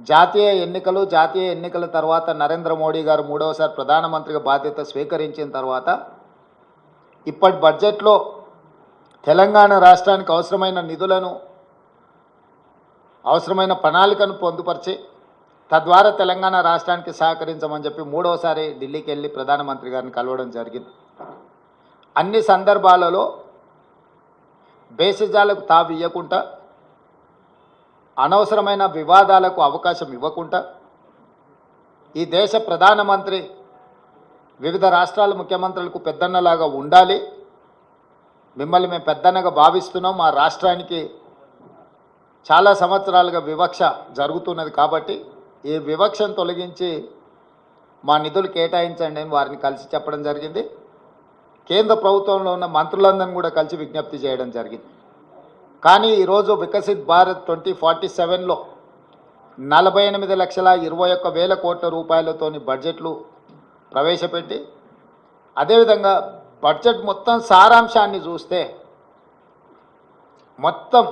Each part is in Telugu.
జాతీయ ఎన్నికలు జాతీయ ఎన్నికల తర్వాత నరేంద్ర మోడీ గారు మూడవసారి ప్రధానమంత్రిగా బాధ్యత స్వీకరించిన తర్వాత ఇప్పటి బడ్జెట్లో తెలంగాణ రాష్ట్రానికి అవసరమైన నిధులను అవసరమైన ప్రణాళికను పొందుపరిచి తద్వారా తెలంగాణ రాష్ట్రానికి సహకరించమని చెప్పి మూడవసారి ఢిల్లీకి వెళ్ళి ప్రధానమంత్రి గారిని కలవడం జరిగింది. అన్ని సందర్భాలలో బేసిజాలకు తావియ్యకుండా ఇవ్వకుండా అనవసరమైన వివాదాలకు అవకాశం ఇవ్వకుండా ఈ దేశ ప్రధానమంత్రి వివిధ రాష్ట్రాల ముఖ్యమంత్రులకు పెద్దన్నలాగా ఉండాలి. మిమ్మల్ని మేము పెద్దన్నగా భావిస్తున్నాం. మా రాష్ట్రానికి చాలా సంవత్సరాలుగా వివక్ష జరుగుతున్నది కాబట్టి ఈ వివక్షను తొలగించి మా నిధులు కేటాయించండి అని వారిని కలిసి చెప్పడం జరిగింది. కేంద్ర ప్రభుత్వంలో ఉన్న మంత్రులందరినీ కూడా కలిసి విజ్ఞప్తి చేయడం జరిగింది. కానీ ఈరోజు వికసిత్ భారత్ ట్వంటీ ఫార్టీ సెవెన్లో నలభై ఎనిమిది లక్షల ఇరవై ఒక్క వేల కోట్ల రూపాయలతోని బడ్జెట్లు ప్రవేశపెట్టి అదేవిధంగా బడ్జెట్ మొత్తం సారాంశాన్ని చూస్తే మొత్తం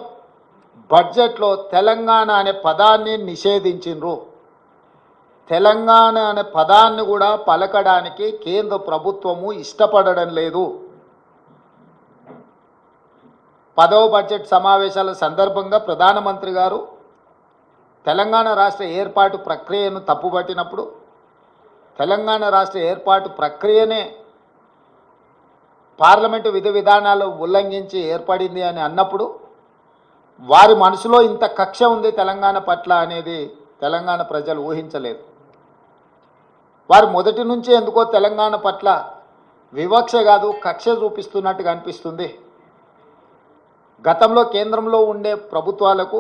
బడ్జెట్లో తెలంగాణ అనే పదాన్ని నిషేధించిండ్రు. తెలంగాణ అనే పదాన్ని కూడా పలకడానికి కేంద్ర ప్రభుత్వము ఇష్టపడడం లేదు. పదవ బడ్జెట్ సమావేశాల సందర్భంగా ప్రధానమంత్రి గారు తెలంగాణ రాష్ట్ర ఏర్పాటు ప్రక్రియను తప్పుపట్టినప్పుడు తెలంగాణ రాష్ట్ర ఏర్పాటు ప్రక్రియనే పార్లమెంటు విధి విధానాలు ఉల్లంఘించి ఏర్పడింది అని అన్నప్పుడు వారి మనసులో ఇంత కక్ష ఉంది తెలంగాణ పట్ల అనేది తెలంగాణ ప్రజలు ఊహించలేదు. వారు మొదటి నుంచి ఎందుకో తెలంగాణ పట్ల వివక్ష కాదు కక్ష చూపిస్తున్నట్టుగా అనిపిస్తుంది. గతంలో కేంద్రంలో ఉండే ప్రభుత్వాలకు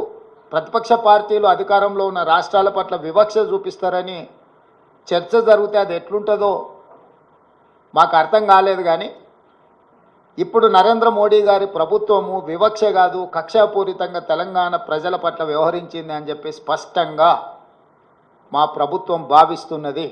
ప్రతిపక్ష పార్టీలు అధికారంలో ఉన్న రాష్ట్రాల పట్ల వివక్ష చూపిస్తారని చర్చ జరిగితే అది ఎట్లుంటుందో మాకు అర్థం కాలేదు కానీ ఇప్పుడు నరేంద్ర మోడీ గారి ప్రభుత్వము వివక్ష కాదు కక్షాపూరితంగా తెలంగాణ ప్రజల పట్ల వ్యవహరించింది అని చెప్పి స్పష్టంగా మా ప్రభుత్వం భావిస్తున్నది.